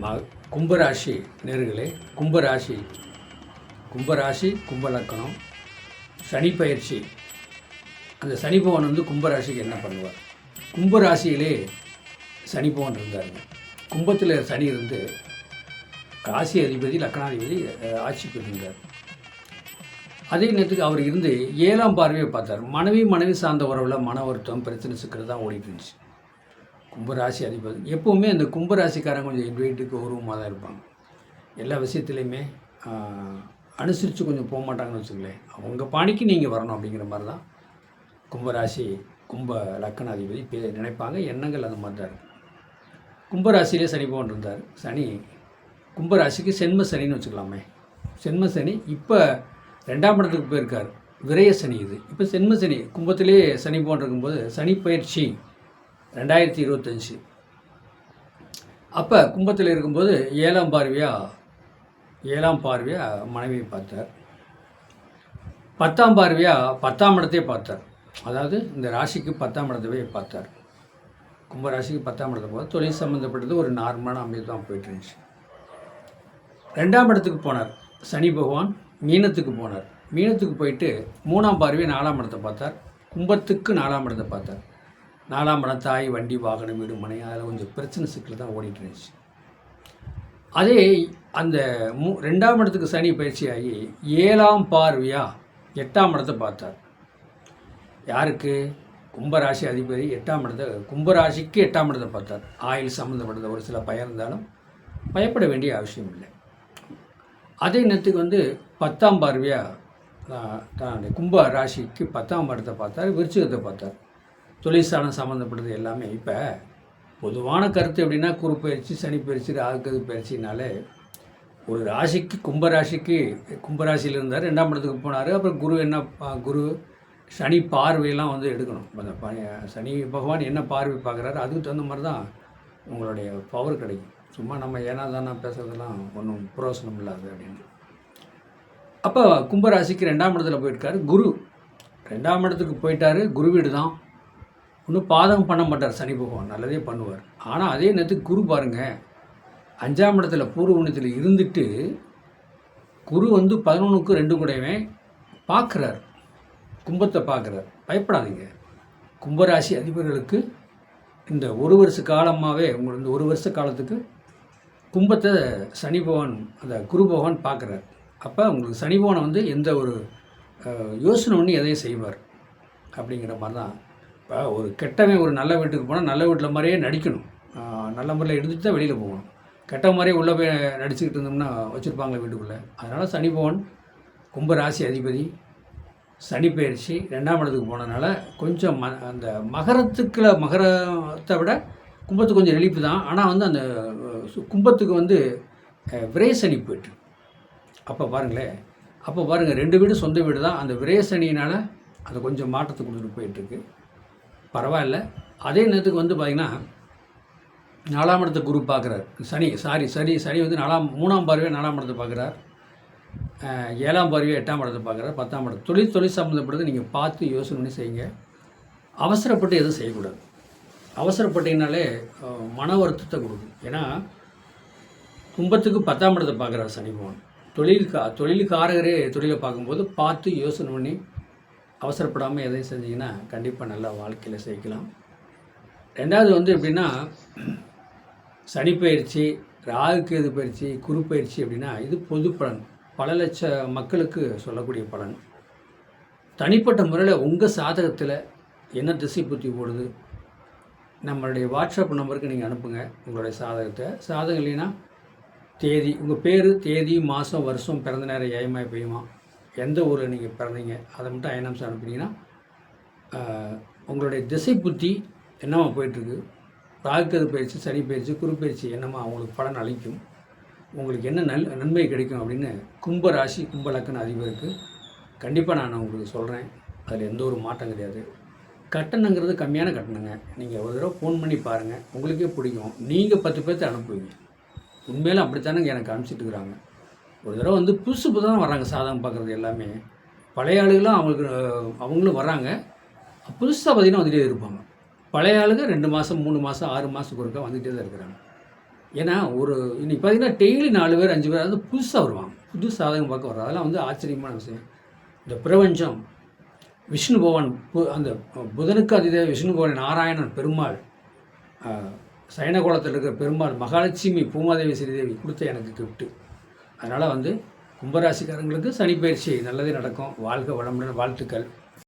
ம கும்பராசி நேர்களே கும்பராசி கும்பராசி கும்பலக்கணம் சனி பயிற்சி. அந்த சனி பவன் வந்து கும்பராசிக்கு என்ன பண்ணுவார்? கும்பராசியிலே சனி பவன் இருந்தாருங்க. கும்பத்தில் சனி இருந்து ராசி அதிபதி லக்கணாதிபதி ஆட்சி பெற்றிருந்தார். அதே நேரத்துக்கு அவர் இருந்து ஏழாம் பார்வையை பார்த்தார். மனைவி மனைவி சார்ந்த உறவில் மன வருத்தம் பிரச்சனை சிக்கிறது தான் ஓடிட்டு இருந்துச்சு. கும்பராசி அதிபதி. எப்போவுமே அந்த கும்பராசிக்காரங்க கொஞ்சம் இன்வைட்டுக்கு உருவமாக தான் இருப்பாங்க. எல்லா விஷயத்துலையுமே அனுசரித்து கொஞ்சம் போக மாட்டாங்கன்னு வச்சுங்களேன் அவங்க பாணிக்கு நீங்கள் வரணும் அப்படிங்கிற மாதிரி தான் கும்பராசி கும்ப லக்கணாதிபதி பே நினைப்பாங்க. எண்ணங்கள் அந்த மாதிரி தான் இருக்கு கும்பராசியிலே சனி போகன் இருந்தார். சனி கும்பராசிக்கு சென்ம சனின்னு வச்சுக்கலாமே. சென்ம சனி இப்போ ரெண்டாம் இடத்துக்கு போயிருக்கார். விரய சனி இது. இப்போ சென்ம சனி கும்பத்திலே சனி பவன் இருக்கும்போது சனி பயிற்சி. ரெண்டாயிரத்தி இருபத்தஞ்சி. அப்போ கும்பத்தில் இருக்கும்போது ஏழாம் பார்வையாக ஏழாம் பார்வையாக மனைவியை பார்த்தார். பத்தாம் பார்வையாக பத்தாம் இடத்தையே பார்த்தார். அதாவது இந்த ராசிக்கு பத்தாம் இடத்தவே பார்த்தார். கும்பராசிக்கு பத்தாம் இடத்தை போது தொழில் சம்மந்தப்பட்டது ஒரு நார்மலான அமைப்பு தான் போயிட்டு இருந்துச்சு. ரெண்டாம் இடத்துக்கு போனார். சனி பகவான் மீனத்துக்கு போனார். மீனத்துக்கு போயிட்டு மூணாம் பார்வையை நாலாம் இடத்தை பார்த்தார். கும்பத்துக்கு நாலாம் இடத்தை பார்த்தார். நாலாம் இடம் தாய் வண்டி வாகனம் வீடு மனை அதில் கொஞ்சம் பிரச்சனை சிக்கல் தான் ஓடிட்டு இருந்துச்சு. அதே அந்த மூ ரெண்டாம் இடத்துக்கு சனி பயிற்சியாகி ஏழாம் பார்வையாக எட்டாம் இடத்தை பார்த்தார். யாருக்கு? கும்பராசி அதிபதி எட்டாம் இடத்தை கும்பராசிக்கு எட்டாம் இடத்தை பார்த்தார். ஆயில் சம்மந்தப்பட்டது ஒரு சில பயம் இருந்தாலும் பயப்பட வேண்டிய அவசியம் இல்லை. அதே நேரத்துக்கு வந்து பத்தாம் பார்வையாக தன்னுடைய கும்ப ராசிக்கு பத்தாம் இடத்தை பார்த்தார் விருச்சிகத்தை பார்த்தார். தொழிற்சாலம் சம்மந்தப்பட்டது எல்லாமே. இப்போ பொதுவான கருத்து எப்படின்னா குரு பயிற்சி சனி பயிற்சி ராகுக்கது பயிற்சினாலே ஒரு ராசிக்கு கும்பராசிக்கு கும்பராசியில் இருந்தார் ரெண்டாம் இடத்துக்கு போனார் அப்புறம் குரு என்ன பா- குரு சனி பார்வையெல்லாம் வந்து எடுக்கணும். அந்த சனி பகவான் என்ன பார்வை பார்க்குறாரு அதுக்கு தகுந்த மாதிரி தான் உங்களுடைய பவர் கிடைக்கும். சும்மா நம்ம ஏன்னா தானே பேசுறதெல்லாம் ஒன்றும் புரோசனம் இல்லாது அப்படின்னு. அப்போ கும்பராசிக்கு ரெண்டாம் இடத்துல போயிருக்காரு குரு. ரெண்டாம் இடத்துக்கு போயிட்டாரு குரு வீடு தான் ஒன்றும் பாதகம் பண்ண மாட்டார் சனி பகவான். நல்லதே பண்ணுவார். ஆனால் அதே நேரத்துக்கு குரு பாருங்க. அஞ்சாம் இடத்துல பூர்வ இருந்துட்டு குரு வந்து பதினொன்றுக்கு ரெண்டு கூடவே பார்க்குறார் கும்பத்தை பார்க்குறார் பயப்படாதீங்க. கும்பராசி அதிபர்களுக்கு இந்த ஒரு வருஷ காலமாகவே உங்களுக்கு இந்த ஒரு வருஷ காலத்துக்கு கும்பத்தை சனி பகவான் அந்த குரு பகவான் பார்க்குறார் அப்போ உங்களுக்கு சனி பகவானை வந்து எந்த ஒரு யோசனை ஒன்று எதையும் செய்வார். அப்படிங்கிற மாதிரி தான் இப்போ ஒரு கெட்டவன் ஒரு நல்ல வீட்டுக்கு போனால் நல்ல வீட்டில் மாதிரியே நடிக்கணும். நல்ல முறையில் இருந்துட்டு தான் வெளியில் போகணும். கெட்ட மாதிரியே உள்ளே போய் நடிச்சுக்கிட்டு இருந்தோம்னா வச்சுருப்பாங்க வீட்டுக்குள்ளே. அதனால் சனி பவன் கும்ப ராசி அதிபதி சனி பயிற்சி ரெண்டாம் இடத்துக்கு போனதுனால கொஞ்சம் ம அந்த மகரத்துக்குள்ள மகரத்தை விட கும்பத்துக்கு கொஞ்சம் நெளிப்பு தான். ஆனால் வந்து அந்த சு- கும்பத்துக்கு வந்து அஹ், சனி போயிட்டு. அப்போ பாருங்களேன். அப்போ பாருங்கள் ரெண்டு வீடு சொந்த வீடு தான் அந்த விரய அது கொஞ்சம் மாற்றத்தை கொடுத்துட்டு போயிட்டுருக்கு பரவாயில்ல. அதே நேரத்துக்கு வந்து பார்த்திங்கன்னா நாலாம் இடத்த குரு பார்க்குறார் சனி சாரி சனி சனி வந்து நாலாம் மூணாம் பார்வையை நாலாம் இடத்தை பார்க்குறார் ஏழாம் பார்வையை எட்டாம் இடத்தை பார்க்குறார் பத்தாம் இடத்து. தொழில் தொழில் சம்மந்தப்பட்டது நீங்கள் பார்த்து யோசனை பண்ணி செய்யுங்க. அவசரப்பட்டு எதுவும் செய்யக்கூடாது. அவசரப்பட்டீங்கனாலே மன வருத்தத்தை கொடுக்கும். ஏன்னா கும்பத்துக்கு பத்தாம் இடத்தை பார்க்குறார் சனி பகவான். தொழிலுக்கா தொழிலுக்காரகரே தொழிலை பார்க்கும்போது பார்த்து யோசனை பண்ணி அவசரப்படாமல் எதையும் செஞ்சீங்கன்னா கண்டிப்பாக நல்லா வாழ்க்கையில் சேர்க்கலாம் ரெண்டாவது வந்து எப்படின்னா சனி பயிற்சி ராகு கேது பயிற்சி குரு பயிற்சி அப்படின்னா இது பொது பலன். பல லட்ச மக்களுக்கு சொல்லக்கூடிய பலன். தனிப்பட்ட முறையில் உங்கள் சாதகத்தில் என்ன திசை புத்தி போடுது நம்மளுடைய வாட்ஸ்அப் நம்பருக்கு நீங்கள் அனுப்புங்க உங்களுடைய சாதகத்தை. சாதகம் இல்லைன்னா தேதி உங்கள் பேர் தேதி மாதம் வருஷம் பிறந்த நேரம் ஏயமாய் பெய்யுமா எந்த ஊரில் நீங்கள் பிறந்தீங்க அதை மட்டும் ஐநம்ஸ் அனுப்புனீங்கன்னா உங்களுடைய திசை புத்தி என்னமா போயிட்டுருக்கு? ராகுக்கது பயிற்சி சனி பயிற்சி குரு என்னமா அவங்களுக்கு பலன் அளிக்கும்? உங்களுக்கு என்ன நல் நன்மை கிடைக்கும் அப்படின்னு கும்ப ராசி கும்ப லக்கண அதிபருக்கு கண்டிப்பாக நான் உங்களுக்கு சொல்கிறேன் அதில் எந்த ஒரு மாற்றம் கிடையாது. கட்டணங்கிறது கம்மியான கட்டணங்க. நீங்கள் ஒரு தடவை ஃபோன் பண்ணி பாருங்கள் உங்களுக்கே பிடிக்கும். நீங்கள் பத்து பேர்த்த அனுப்புவீங்க. உண்மையில அப்படித்தானங்க எனக்கு அனுப்பிச்சிட்டு இருக்கிறாங்க. ஒரு தடவை வந்து புதுசு புதுசாக வராங்க சாதகம் பார்க்குறது எல்லாமே. பழைய ஆளுகளும் அவங்களுக்கு அவங்களும் வராங்க புதுசாக பார்த்தீங்கன்னா வந்துகிட்டே இருப்பாங்க. பழைய ஆளுங்க ரெண்டு மாதம் மூணு மாதம் ஆறு மாதத்துக்கு ஒருக்கா வந்துகிட்டே தான் இருக்கிறாங்க. ஏன்னா ஒரு இன்னைக்கு பார்த்தீங்கன்னா டெய்லி நாலு பேர் அஞ்சு பேர் அதாவது புதுசாக வருவாங்க. புது சாதகம் பார்க்க வர்றது. அதெல்லாம் வந்து ஆச்சரியமான விஷயம். இந்த பிரபஞ்சம் விஷ்ணு பகவான் பு- அந்த புதனுக்கு அதிதே விஷ்ணு பகவான் நாராயணன் பெருமாள் ஆஹ், இருக்கிற பெருமாள் மகாலட்சுமி பூமாதேவி ஸ்ரீதேவி கொடுத்த எனக்கு கிஃப்ட்டு அதனால் வந்து கும்பராசிக்காரங்களுக்கு சனி பயிற்சி நல்லதே நடக்கும். வாழ்க வளமுடன் வாழ்த்துக்கள்.